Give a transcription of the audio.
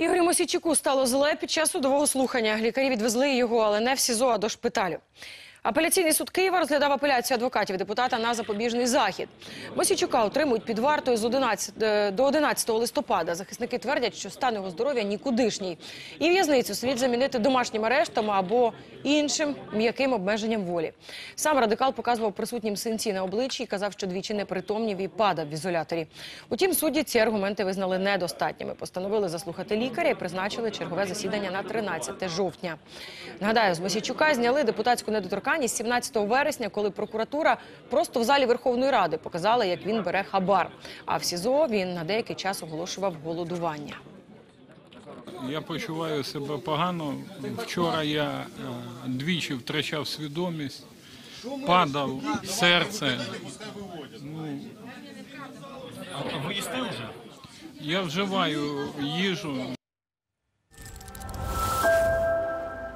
Ігорю Мосійчуку стало зле під час судового слухання. Лікарі відвезли його, але не в СІЗО, а до шпиталю. Апеляційний суд Києва розглядав апеляцію адвокатів депутата на запобіжний захід. Мосійчука отримують під вартою з 11, е, до 11 листопада. Захисники твердять, що стан його здоров'я нікудишній. І в'язницю слід замінити домашнім арештом або іншим м'яким обмеженням волі. Сам радикал показував присутнім синці на обличчі і казав, що двічі непритомнів і падав в ізоляторі. Утім, судді ці аргументи визнали недостатніми. Постановили заслухати лікаря і призначили чергове засідання на 13 жовтня. Нагадаю, з Мосійчука зняли депутатську недоторканність 17 вересня, коли прокуратура просто в залі Верховної Ради показала, як він бере хабар. А в СІЗО він на деякий час оголошував голодування. Я почуваю себе погано. Вчора я е, двічі втрачав свідомість, падав серце. Ну, А ви їсте вже? я вживаю їжу.